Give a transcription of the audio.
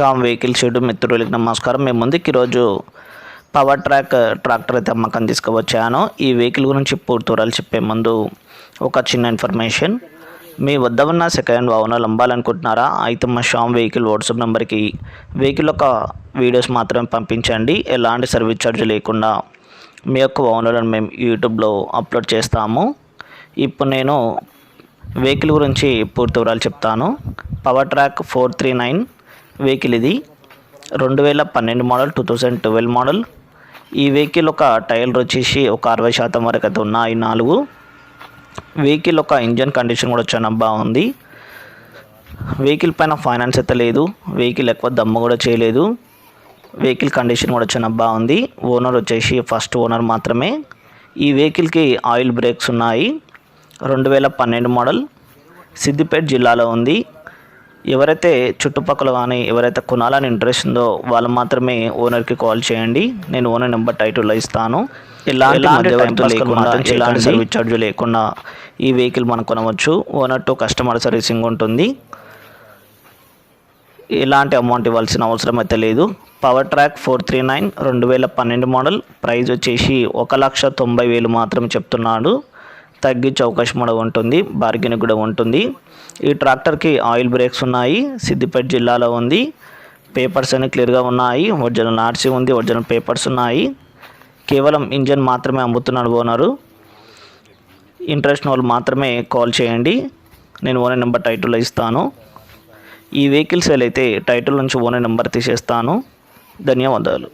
Shyam vehicle shed మిత్రులకి నమస్కారం. మేము ముందుకు ఈరోజు పవర్ ట్రాక్ ట్రాక్టర్ అయితే అమ్మకం తీసుకువచ్చాను. ఈ వెహికల్ గురించి పూర్తి వివరాలు చెప్పే ముందు ఒక చిన్న ఇన్ఫర్మేషన్ మీ వద్ద ఉన్న సెకండ్ హ్యాండ్ వాహనాలు అమ్మాలనుకుంటున్నారా? అయితే మా షామ్ వెహికల్ వాట్సాప్ నెంబర్కి వెహికల్ యొక్క వీడియోస్ మాత్రమే పంపించండి. ఎలాంటి సర్వీస్ ఛార్జ్ లేకుండా మీ యొక్క వాహనాలను మేము యూట్యూబ్లో అప్లోడ్ చేస్తాము. ఇప్పుడు నేను వెహికల్ గురించి పూర్తి వివరాలు చెప్తాను. Powertrac four three nine vehicle ఇది. రెండు వేల పన్నెండు model two thousand twelve model. ఈ వెహికల్ ఒక టైర్లు వచ్చేసి ఒక అరవై శాతం వరకు అయితే ఉన్నాయి నాలుగు. వెహికల్ ఒక ఇంజన్ కండిషన్ కూడా చాలా బాగుంది. వెహికల్ పైన ఫైనాన్స్ అయితే లేదు. వెహికల్ ఎక్కువ దమ్ము కూడా చేయలేదు. వెహికల్ కండిషన్ కూడా చాలా బాగుంది. ఓనర్ వచ్చేసి ఫస్ట్ ఓనర్ మాత్రమే. ఈ వెహికల్కి ఆయిల్ బ్రేక్స్ ఉన్నాయి. రెండు వేల పన్నెండు మోడల్ సిద్దిపేట జిల్లాలో ఉంది. ఎవరైతే చుట్టుపక్కల కానీ ఎవరైతే కొనాలని ఇంట్రెస్ట్ ఉందో వాళ్ళు మాత్రమే ఓనర్కి కాల్ చేయండి. నేను ఓనర్ నెంబర్ టైటిల్లో ఇస్తాను. ఎలాంటి లేకుండా ఎలాంటి సర్వీస్ ఛార్జ్ లేకుండా ఈ వెహికల్ మనం కొనవచ్చు. ఓనర్ టు కస్టమర్ సర్వీసింగ్ ఉంటుంది. ఎలాంటి అమౌంట్ ఇవ్వాల్సిన అవసరం అయితే లేదు. Power track four three nine రెండు వేల పన్నెండు మోడల్ ప్రైస్ వచ్చేసి ఒక లక్ష తొంభై వేలు మాత్రం చెప్తున్నాడు. తగ్గించే అవకాశం కూడా ఉంటుంది బార్గెన్ కూడా ఉంటుంది. ఈ ట్రాక్టర్కి ఆయిల్ బ్రేక్స్ ఉన్నాయి సిద్దిపేట జిల్లాలో ఉంది పేపర్స్ అన్ని క్లియర్గా ఉన్నాయి ఒరిజినల్ ఆర్సీ ఉంది ఒరిజినల్ పేపర్స్ ఉన్నాయి. కేవలం ఇంజన్ మాత్రమే అమ్ముతున్నాడు ఓనరు. ఇంట్రెస్ట్ వాళ్ళు మాత్రమే కాల్ చేయండి నేను ఓనర్ నెంబర్ టైటిల్లో ఇస్తాను. ఈ వెహికల్ సేల్ అయితే టైటిల్ నుంచి ఓనర్ నెంబర్ తీసేస్తాను. ధన్యవాదాలు.